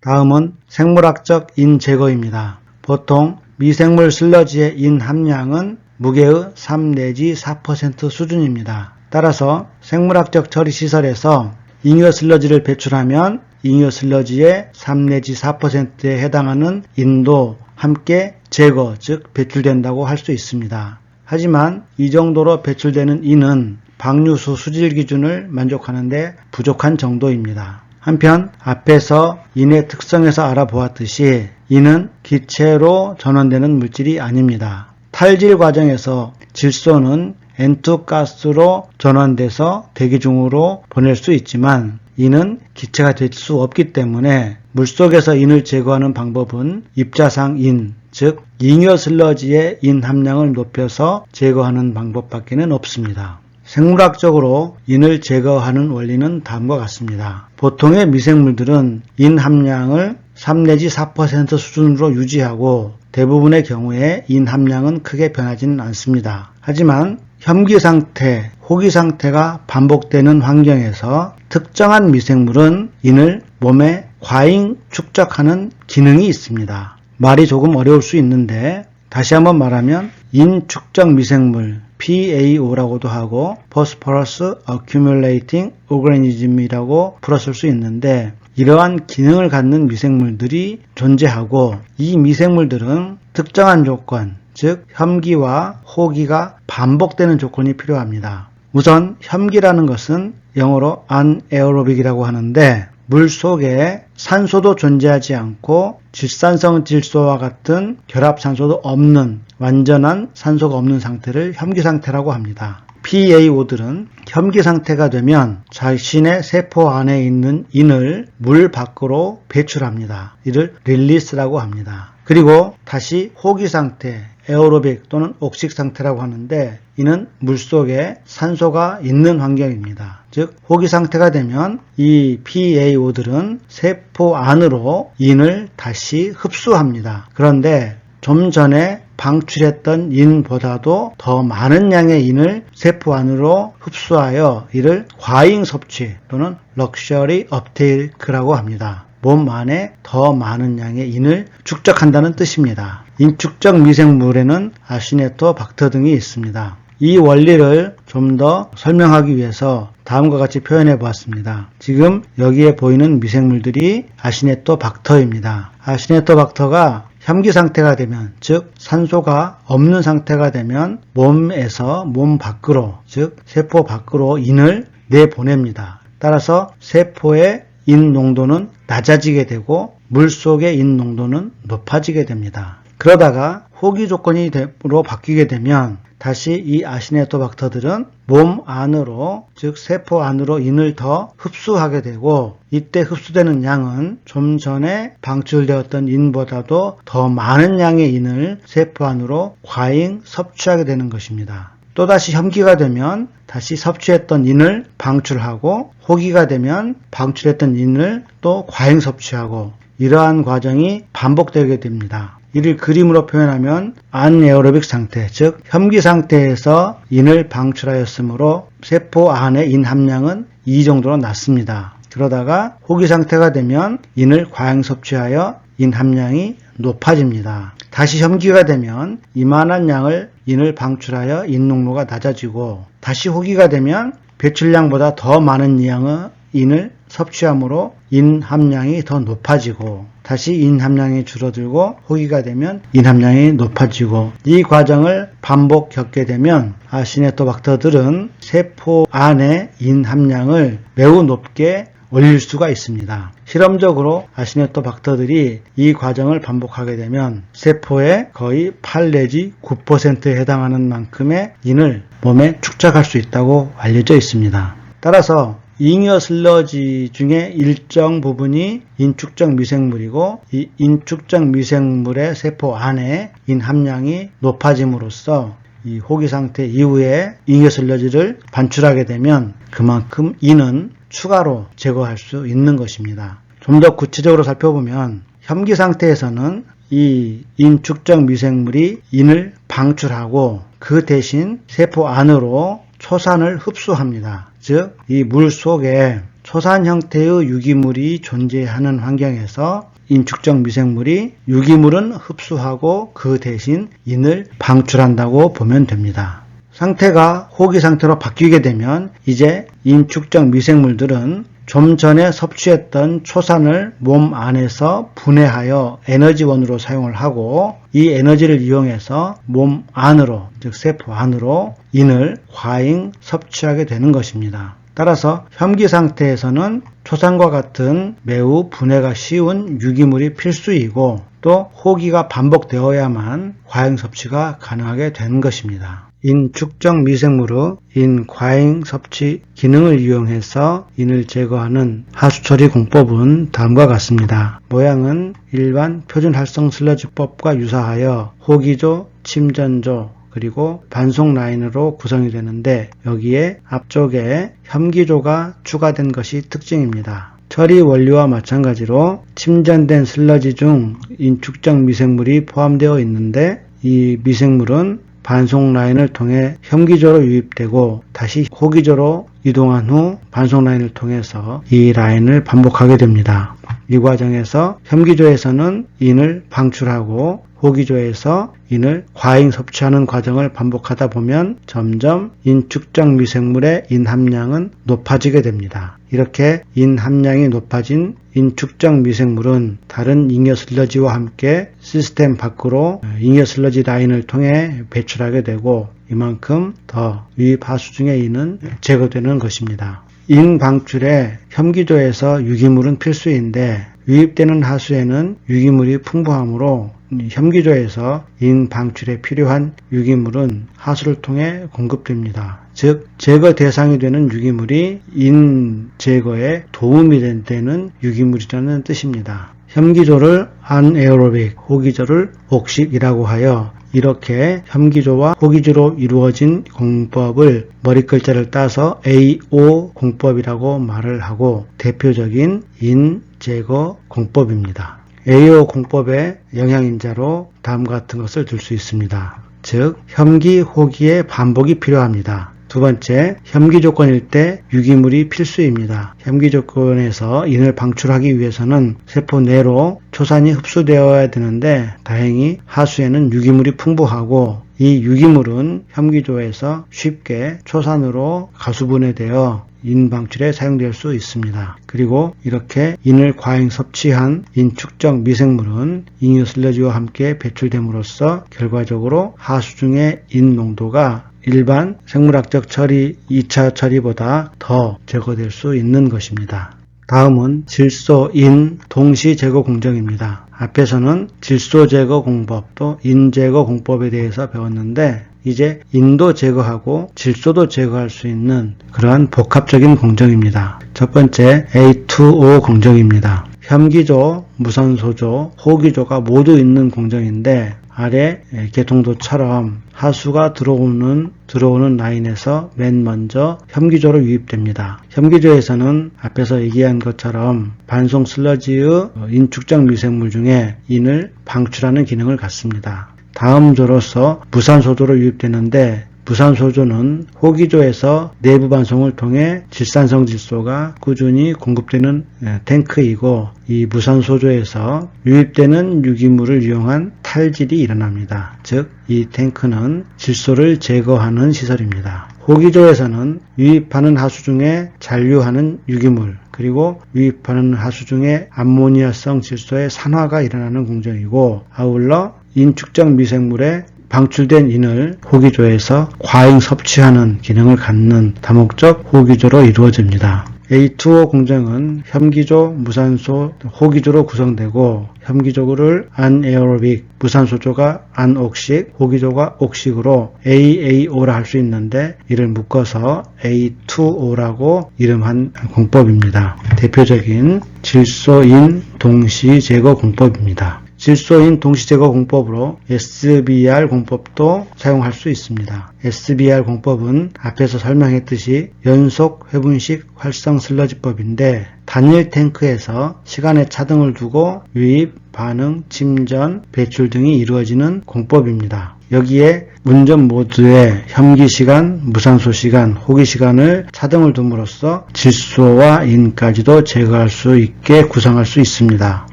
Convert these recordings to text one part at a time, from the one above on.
다음은 생물학적 인 제거입니다. 보통 미생물 슬러지의 인 함량은 무게의 3 내지 4% 수준입니다. 따라서 생물학적 처리 시설에서 잉여 슬러지를 배출하면 잉여 슬러지의 3 내지 4%에 해당하는 인도 함께 제거, 즉 배출된다고 할 수 있습니다. 하지만 이 정도로 배출되는 인은 방류수 수질 기준을 만족하는데 부족한 정도입니다. 한편 앞에서 인의 특성에서 알아보았듯이 인은 기체로 전원되는 물질이 아닙니다. 탈질 과정에서 질소는 N2 가스로 전환돼서 대기 중으로 보낼 수 있지만 이는 기체가 될 수 없기 때문에 물속에서 인을 제거하는 방법은 입자상 인, 즉 잉여 슬러지의 인 함량을 높여서 제거하는 방법밖에는 없습니다. 생물학적으로 인을 제거하는 원리는 다음과 같습니다. 보통의 미생물들은 인 함량을 3 내지 4% 수준으로 유지하고 대부분의 경우에 인 함량은 크게 변하지는 않습니다. 하지만 혐기 상태, 호기 상태가 반복되는 환경에서 특정한 미생물은 인을 몸에 과잉 축적하는 기능이 있습니다. 말이 조금 어려울 수 있는데 다시 한번 말하면 인 축적 미생물 PAO라고도 하고 Phosphorus Accumulating Organism이라고 풀었을 수 있는데 이러한 기능을 갖는 미생물들이 존재하고 이 미생물들은 특정한 조건, 즉 혐기와 호기가 반복되는 조건이 필요합니다. 우선 혐기라는 것은 영어로 anaerobic이라고 하는데 물 속에 산소도 존재하지 않고 질산성 질소와 같은 결합산소도 없는 완전한 산소가 없는 상태를 혐기 상태라고 합니다. PAO들은 혐기 상태가 되면 자신의 세포 안에 있는 인을 물 밖으로 배출합니다. 이를 릴리스라고 합니다. 그리고 다시 호기 상태, 에어로빅 또는 옥식 상태라고 하는데 이는 물속에 산소가 있는 환경입니다. 즉 호기 상태가 되면 이 PAO들은 세포 안으로 인을 다시 흡수합니다. 그런데 좀 전에 방출했던 인보다도 더 많은 양의 인을 세포 안으로 흡수하여 이를 과잉 섭취 또는 럭셔리 업테이크라고 합니다. 몸 안에 더 많은 양의 인을 축적한다는 뜻입니다. 인축적 미생물에는 아시네토 박터 등이 있습니다. 이 원리를 좀 더 설명하기 위해서 다음과 같이 표현해 보았습니다. 지금 여기에 보이는 미생물들이 아시네토 박터입니다. 아시네토 박터가 혐기 상태가 되면 즉 산소가 없는 상태가 되면 몸에서 몸 밖으로 즉 세포 밖으로 인을 내보냅니다. 따라서 세포의 인 농도는 낮아지게 되고 물 속의 인 농도는 높아지게 됩니다. 그러다가 호기 조건이로 바뀌게 되면 다시 이 아시네토박터들은 몸 안으로 즉 세포 안으로 인을 더 흡수하게 되고 이때 흡수되는 양은 좀 전에 방출되었던 인보다도 더 많은 양의 인을 세포 안으로 과잉 섭취하게 되는 것입니다. 또다시 혐기가 되면 다시 섭취했던 인을 방출하고 호기가 되면 방출했던 인을 또 과잉 섭취하고 이러한 과정이 반복되게 됩니다. 이를 그림으로 표현하면 안에어로빅 상태, 즉 혐기 상태에서 인을 방출하였으므로 세포 안의 인 함량은 이 정도로 낮습니다. 그러다가 호기 상태가 되면 인을 과잉 섭취하여 인 함량이 높아집니다. 다시 혐기가 되면 이만한 양을 인을 방출하여 인 농도가 낮아지고 다시 호기가 되면 배출량보다 더 많은 양의 인을 섭취함으로 인 함량이 더 높아지고 다시 인 함량이 줄어들고 호기가 되면 인 함량이 높아지고 이 과정을 반복 겪게 되면 아 시네토박터들은 세포 안의 인 함량을 매우 높게 올릴 수가 있습니다. 실험적으로 아시네토박터들이 이 과정을 반복하게 되면 세포의 거의 8 내지 9%에 해당하는 만큼의 인을 몸에 축적할 수 있다고 알려져 있습니다. 따라서 잉여 슬러지 중에 일정 부분이 인축적 미생물이고 이 인축적 미생물의 세포 안에 인 함량이 높아짐으로써 이 호기 상태 이후에 잉여 슬러지를 반출하게 되면 그만큼 인은 추가로 제거할 수 있는 것입니다. 좀 더 구체적으로 살펴보면 혐기 상태에서는 이 인축적 미생물이 인을 방출하고 그 대신 세포 안으로 초산을 흡수합니다. 즉, 이 물 속에 초산 형태의 유기물이 존재하는 환경에서 인축적 미생물이 유기물은 흡수하고 그 대신 인을 방출한다고 보면 됩니다. 상태가 호기 상태로 바뀌게 되면 이제 인축적 미생물들은 좀 전에 섭취했던 초산을 몸 안에서 분해하여 에너지원으로 사용을 하고 이 에너지를 이용해서 몸 안으로 즉 세포 안으로 인을 과잉 섭취하게 되는 것입니다. 따라서 현기 상태에서는 초산과 같은 매우 분해가 쉬운 유기물이 필수이고 또 호기가 반복되어야만 과잉 섭취가 가능하게 되는 것입니다. 인축적 미생물의 인과잉 섭취 기능을 이용해서 인을 제거하는 하수처리 공법은 다음과 같습니다. 모양은 일반 표준 활성 슬러지법과 유사하여 호기조, 침전조, 그리고 반송 라인으로 구성이 되는데 여기에 앞쪽에 혐기조가 추가된 것이 특징입니다. 처리 원료와 마찬가지로 침전된 슬러지 중 인축적 미생물이 포함되어 있는데 이 미생물은 반송 라인을 통해 혐기조로 유입되고 다시 호기조로 이동한 후 반송 라인을 통해서 이 라인을 반복하게 됩니다. 이 과정에서 혐기조에서는 인을 방출하고 호기조에서 인을 과잉 섭취하는 과정을 반복하다 보면 점점 인축적 미생물의 인 함량은 높아지게 됩니다. 이렇게 인 함량이 높아진 인축적 미생물은 다른 잉여 슬러지와 함께 시스템 밖으로 잉여 슬러지 라인을 통해 배출하게 되고 이만큼 더 유입 하수 중의 인은 제거되는 것입니다. 인 방출에 혐기조에서 유기물은 필수인데 유입되는 하수에는 유기물이 풍부하므로 혐기조에서 인 방출에 필요한 유기물은 하수를 통해 공급됩니다. 즉 제거 대상이 되는 유기물이 인 제거에 도움이 되는 유기물이라는 뜻입니다. 혐기조를 안에어로빅, 호기조를 옥식이라고 하여 이렇게 혐기조와 호기조로 이루어진 공법을 머리글자를 따서 AO 공법이라고 말을 하고 대표적인 인 제거 공법입니다. AO 공법의 영향인자로 다음과 같은 것을 들 수 있습니다. 즉 혐기 호기의 반복이 필요합니다. 두 번째, 혐기 조건일 때 유기물이 필수입니다. 혐기 조건에서 인을 방출하기 위해서는 세포 내로 초산이 흡수되어야 되는데 다행히 하수에는 유기물이 풍부하고 이 유기물은 혐기조에서 쉽게 초산으로 가수분해 되어 인 방출에 사용될 수 있습니다. 그리고 이렇게 인을 과잉 섭취한 인축적 미생물은 잉여 슬러지와 함께 배출됨으로써 결과적으로 하수 중의 인 농도가 일반 생물학적 처리 2차 처리보다 더 제거될 수 있는 것입니다. 다음은 질소인 동시 제거 공정입니다. 앞에서는 질소 제거 공법 또 인 제거 공법에 대해서 배웠는데 이제 인도 제거하고 질소도 제거할 수 있는 그러한 복합적인 공정입니다. 첫 번째 A2O 공정입니다. 혐기조, 무산소조, 호기조가 모두 있는 공정인데 아래 개통도처럼 하수가 들어오는 들어오는 라인에서 맨 먼저 혐기조로 유입됩니다. 혐기조에서는 앞에서 얘기한 것처럼 반송 슬러지의 인축적 미생물 중에 인을 방출하는 기능을 갖습니다. 다음 조로서 무산소조로 유입되는데 부산소조는 호기조에서 내부 반송을 통해 질산성 질소가 꾸준히 공급되는 탱크이고 이 무산소조에서 유입되는 유기물을 이용한 탈질이 일어납니다. 즉, 이 탱크는 질소를 제거하는 시설입니다. 호기조에서는 유입하는 하수 중에 잔류하는 유기물, 그리고 유입하는 하수 중에 암모니아성 질소의 산화가 일어나는 공정이고 아울러 인축적 미생물의 방출된 인을 호기조에서 과잉 섭취하는 기능을 갖는 다목적 호기조로 이루어집니다. A2O 공정은 혐기조, 무산소, 호기조로 구성되고 혐기조를 안에어로빅, 무산소조가 안옥식, 호기조가 옥식으로 AAO라 할 수 있는데 이를 묶어서 A2O라고 이름한 공법입니다. 대표적인 질소인 동시 제거 공법입니다. 질소인 동시제거 공법으로 SBR 공법도 사용할 수 있습니다. SBR 공법은 앞에서 설명했듯이 연속 회분식 활성 슬러지법인데 단일 탱크에서 시간의 차등을 두고 유입, 반응, 침전, 배출 등이 이루어지는 공법입니다. 여기에 운전 모드의 혐기 시간, 무산소 시간, 호기 시간을 차등을 둠으로써 질소와 인까지도 제거할 수 있게 구성할 수 있습니다.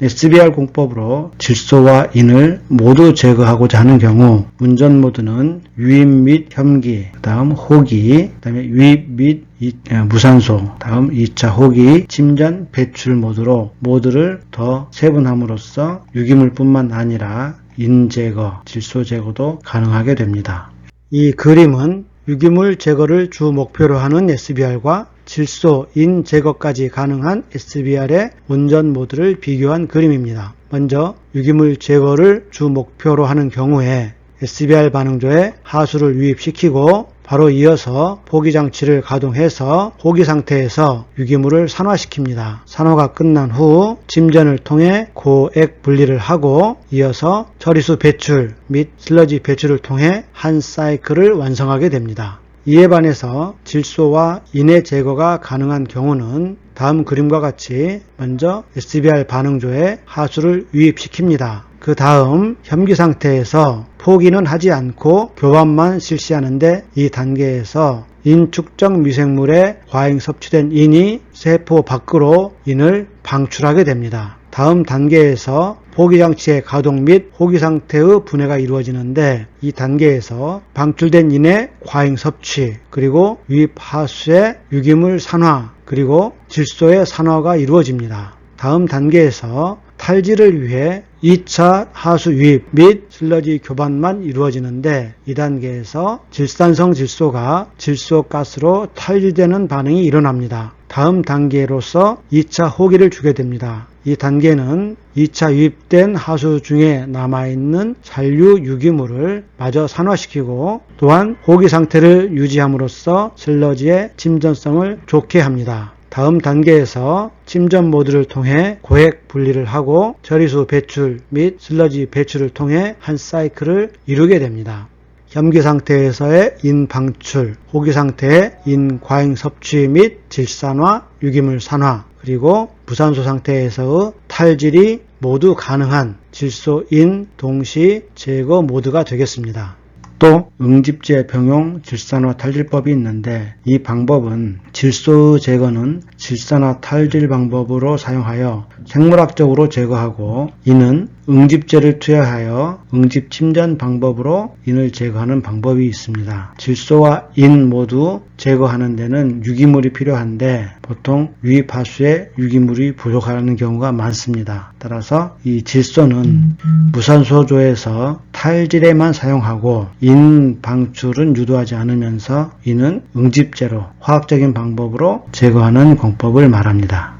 SBR 공법으로 질소와 인을 모두 제거하고자 하는 경우 운전 모드는 유입 및 혐기, 다음 호기, 그다음에 유입 및 이- 어, 무산소, 다음 2차 호기, 침전, 배출 모드로 모드를 더 세분함으로써 유기물뿐만 아니라 인 제거, 질소 제거도 가능하게 됩니다. 이 그림은 유기물 제거를 주 목표로 하는 SBR과 질소, 인 제거까지 가능한 SBR의 운전 모드를 비교한 그림입니다. 먼저 유기물 제거를 주 목표로 하는 경우에 SBR 반응조에 하수를 유입시키고 바로 이어서 포기 장치를 가동해서 포기 상태에서 유기물을 산화시킵니다. 산화가 끝난 후 침전을 통해 고액 분리를 하고 이어서 처리수 배출 및 슬러지 배출을 통해 한 사이클을 완성하게 됩니다. 이에 반해서 질소와 인의 제거가 가능한 경우는 다음 그림과 같이 먼저 SBR 반응조에 하수를 유입시킵니다. 그 다음 혐기 상태에서 포기는 하지 않고 교환만 실시하는데 이 단계에서 인 축적 미생물에 과잉 섭취된 인이 세포 밖으로 인을 방출하게 됩니다. 다음 단계에서 포기장치의 가동 및 호기 상태의 분해가 이루어지는데 이 단계에서 방출된 인의 과잉 섭취 그리고 하수의 유기물 산화 그리고 질소의 산화가 이루어집니다. 다음 단계에서 탈지를 위해 2차 하수 유입 및 슬러지 교반만 이루어지는데 이 단계에서 질산성 질소가 질소 가스로 탈지되는 반응이 일어납니다. 다음 단계로서 2차 호기를 주게 됩니다. 이 단계는 2차 유입된 하수 중에 남아있는 잔류 유기물을 마저 산화시키고 또한 호기 상태를 유지함으로써 슬러지의 침전성을 좋게 합니다. 다음 단계에서 침전 모드를 통해 고액 분리를 하고 처리수 배출 및 슬러지 배출을 통해 한 사이클을 이루게 됩니다. 혐기 상태에서의 인 방출, 호기 상태의 인 과잉 섭취 및 질산화, 유기물 산화, 그리고 무산소 상태에서의 탈질이 모두 가능한 질소인 동시 제거 모드가 되겠습니다. 또 응집제 병용 질산화 탈질법이 있는데 이 방법은 질소 제거는 질산화 탈질 방법으로 사용하여 생물학적으로 제거하고 이는 응집제를 투여하여 응집 침전 방법으로 인을 제거하는 방법이 있습니다. 질소와 인 모두 제거하는 데는 유기물이 필요한데 보통 유입 하수에 유기물이 부족하는 경우가 많습니다. 따라서 이 질소는 무산소조에서 탈질에만 사용하고 인 방출은 유도하지 않으면서 이는 응집제로 화학적인 방법으로 제거하는 공법을 말합니다.